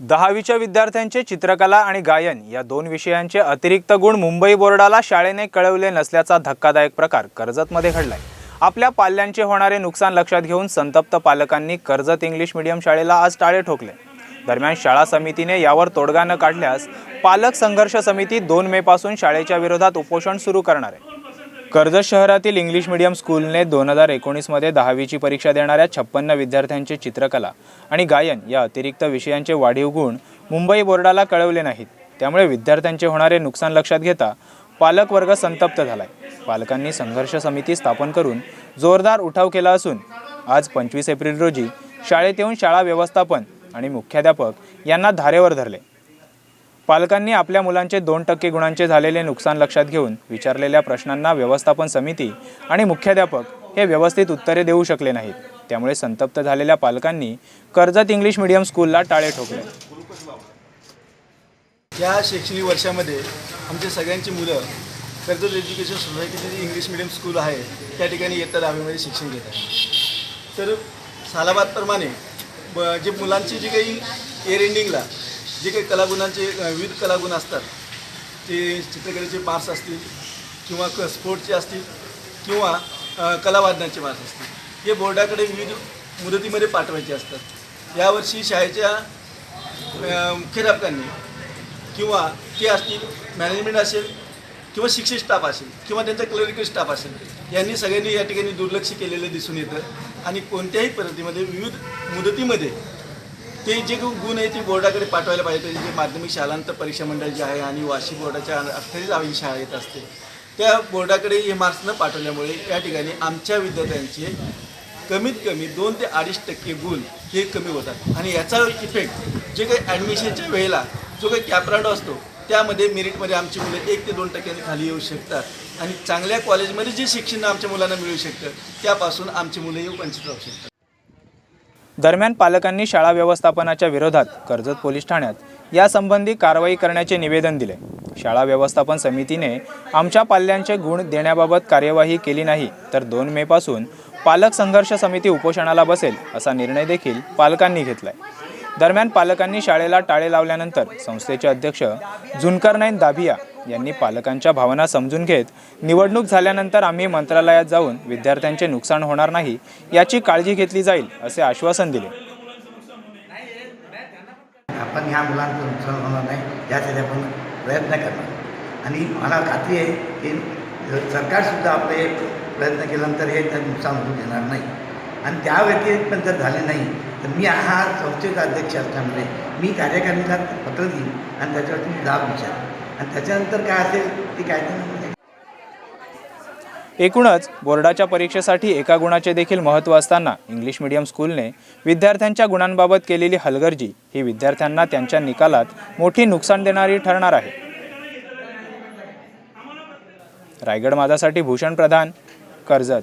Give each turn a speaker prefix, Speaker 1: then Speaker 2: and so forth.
Speaker 1: दहावीच्या विद्यार्थ्यांचे चित्रकला आणि गायन या दोन विषयांचे अतिरिक्त गुण मुंबई बोर्डाला शाळेने कळवले नसल्याचा धक्कादायक प्रकार कर्जतमध्ये घडलाय. आपल्या पाल्यांचे होणारे नुकसान लक्षात घेऊन संतप्त पालकांनी कर्जत इंग्लिश मिडियम शाळेला आज टाळे ठोकले. दरम्यान शाळा समितीने यावर तोडगा न काढल्यास पालक संघर्ष समिती दोन मे पासून शाळेच्या विरोधात उपोषण सुरू करणार आहे. कर्जत शहरातील इंग्लिश मीडियम स्कूलने दोन हजार एकोणीसमध्ये दहावीची परीक्षा देणाऱ्या छप्पन्न विद्यार्थ्यांचे चित्रकला आणि गायन या अतिरिक्त विषयांचे वाढीव गुण मुंबई बोर्डाला कळवले नाहीत. त्यामुळे विद्यार्थ्यांचे होणारे नुकसान लक्षात घेता पालक वर्ग संतप्त झालाय. पालकांनी संघर्ष समिती स्थापन करून जोरदार उठाव केला असून आज पंचवीस एप्रिल रोजी शाळेत येऊन शाळा व्यवस्थापन आणि मुख्याध्यापक यांना धारेवर धरले. पालकांनी आपल्या मुलांचे दोन टक्के गुणांचे झालेले नुकसान लक्षात घेऊन विचारलेल्या प्रश्नांना व्यवस्थापन समिती आणि मुख्याध्यापक हे व्यवस्थित उत्तरे देऊ शकले नाहीत. त्यामुळे संतप्त झालेल्या पालकांनी कर्जत इंग्लिश मीडियम स्कूलला टाळे ठोकले.
Speaker 2: या शैक्षणिक वर्षामध्ये आमच्या सगळ्यांची मुलं कर्जत एज्युकेशन सोसायटीचे जे इंग्लिश मिडियम स्कूल आहे त्या ठिकाणी इयत्ता दहावीमध्ये शिक्षण घेत आहे तर सालाबादप्रमाणे ब जे मुलांची जी काही एअर एंडिंगला जे काही कलागुणांचे विविध कलागुण असतात ते चित्रकलेचे मार्क्स असतील किंवा क स्पोर्टचे असतील किंवा कलावादनाचे मार्क्स असतील हे बोर्डाकडे विविध मुदतीमध्ये पाठवायचे असतात. यावर्षी शाळेच्या मुख्याध्यापकांनी किंवा ते असतील मॅनेजमेंट असेल किंवा शिक्षक स्टाफ असेल किंवा त्यांचा क्लरिकल स्टाफ असेल यांनी सगळ्यांनी या ठिकाणी दुर्लक्ष केलेलं दिसून येतं. आणि कोणत्याही पद्धतीमध्ये विविध मुदतीमध्ये ते जे गुण आहे ते बोर्डाकडे पाठवायला पाहिजे. जे माध्यमिक शालांत परीक्षा मंडळ जे आहे आणि वार्षिक बोर्डाच्या अखेरीच आवी शाळा येत असते त्या बोर्डाकडे हे मार्क्स न पाठवल्यामुळे या ठिकाणी आमच्या विद्यार्थ्यांचे कमीत कमी दोन ते अडीच टक्के गुण हे कमी होतात. आणि याचा इफेक्ट जे काही ॲडमिशनच्या वेळेला जो काही कॅपराडो असतो त्यामध्ये मेरिटमध्ये आमची मुलं एक ते दोन टक्क्यांनी खाली येऊ शकतात. आणि चांगल्या कॉलेजमध्ये जे शिक्षण आमच्या मुलांना मिळू शकतं त्यापासून आमची मुलं येऊ वंचित राहू शकतात
Speaker 1: दरम्यान पालकांनी शाळा व्यवस्थापनाच्या विरोधात कर्जत पोलीस ठाण्यात यासंबंधी कारवाई करण्याचे निवेदन दिले. शाळा व्यवस्थापन समितीने आमच्या पाल्यांचे गुण देण्याबाबत कार्यवाही केली नाही तर दोन मे पासून पालक संघर्ष समिती उपोषणाला बसेल असा निर्णय देखील पालकांनी घेतलाय. दरम्यान पालकांनी शाळेला टाळे लावल्यानंतर संस्थेचे अध्यक्ष झुनकरनाईन दाभिया यांनी पालकांच्या भावना समजून घेत निवडणूक झाल्यानंतर आम्ही मंत्रालयात जाऊन विद्यार्थ्यांचे नुकसान होणार नाही याची काळजी घेतली जाईल असे आश्वासन दिले.
Speaker 3: आपण ह्या मुलांचं नुकसान होणार नाही यासाठी आपण प्रयत्न करणार. आणि मला खात्री आहे की सरकारसुद्धा आपले प्रयत्न केल्यानंतर हे तर नुकसान होऊ देणार नाही. आणि त्या व्यतिरिक्त पण जर झाले नाही तर मी हा संस्थेचा अध्यक्ष असल्यामुळे मी कार्यकारिणीला पत्र देईन आणि त्याच्यावरती मी दाब विचार आणि त्याच्यानंतर काय असेल ते काय
Speaker 1: एकूणच बोर्डाच्या परीक्षेसाठी एका गुणाचे देखील महत्त्व असताना इंग्लिश मीडियम स्कूलने विद्यार्थ्यांच्या गुणांबाबत केलेली हलगर्जी ही विद्यार्थ्यांना त्यांच्या निकालात मोठी नुकसान देणारी ठरणार आहे. रायगड माझासाठी भूषण प्रधान कर्जत.